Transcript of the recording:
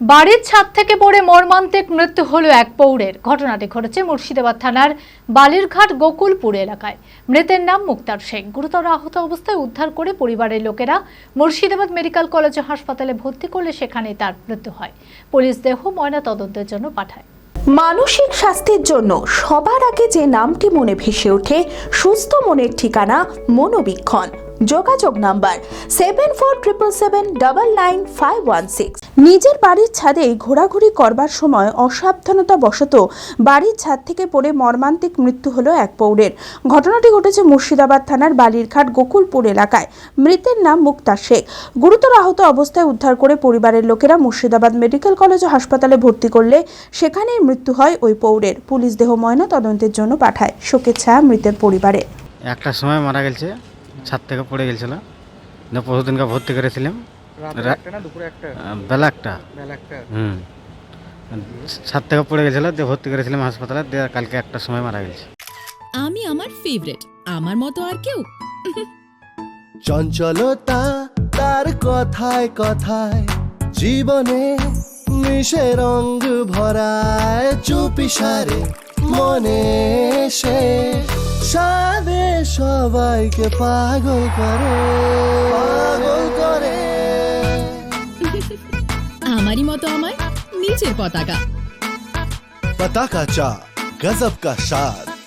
বাড়ির ছাদ থেকে পড়ে মর্মান্তিক মৃত্যু হলো এক পৌরের। ঘটনাটি ঘটেছে মুর্শিদাবাদ থানার বালিরঘাট গোকুলপুর এলাকায়। মৃতের নাম মুক্তার শেখ গুরুতর আহত অবস্থায় উদ্ধার করে পরিবারের লোকেরা মুর্শিদাবাদ মেডিকেল কলেজ হাসপাতালে ভর্তি করলে সেখানেই তার মৃত্যু হয়। পুলিশ দেহ ময়না তদন্তের জন্য পাঠায়। মানসিক স্বাস্থ্যের জন্য সবার আগে যে নামটি মনে ভেসে ওঠে, সুস্থ মনের ঠিকানা মনোবীক্ষণ। যোগাযোগ number seven four triple seven double nine five one six নিজের বাড়ির ছাদে ঘোরাঘুরি করবার সময় অসাবধানতা বশত বাড়ির ছাদ থেকে পড়ে মর্মান্তিক মৃত্যু হলো এক পৌরের। ঘটনাটি ঘটেছে মুর্শিদাবাদ থানার বালিরঘাট গোকুলপুর এলাকায়। মৃতের নাম মুক্তা শেখ। গুরুতর আহত অবস্থায় উদ্ধার করে পরিবারের লোকেরা মুর্শিদাবাদ মেডিকেল কলেজ ও হাসপাতালে ভর্তি করলে সেখানেই মৃত্যু হয় ওই পৌরের। পুলিশ দেহ ময়না তদন্তের জন্য পাঠায়। শোকের ছায়া মৃতের পরিবারে। একটা সময় মারা গেছে। ছাদ থেকে পড়ে গেছিল। যে পরশুদিনকে ভর্তি করেছিলাম। রা- না বেলা একটা। হুম। ছাদ থেকে পড়ে গেছিল দিয়ে ভর্তি করেছিলাম হাসপাতালে দিয়ে কালকে একটা সময় মারা গেছে। আমি আমার ফেভারিট আমার মতো আর কেউ। চঞ্চলতা তার কথায় কথায় জীবনে মিশে রঙ ভরায় চুপি সারে মনে সে সাদে সবাইকে পাগল করে। পাগল করে। আমারই মতো আমার নিচের পতাকা। পতাকা চা গজব কা স্বাদ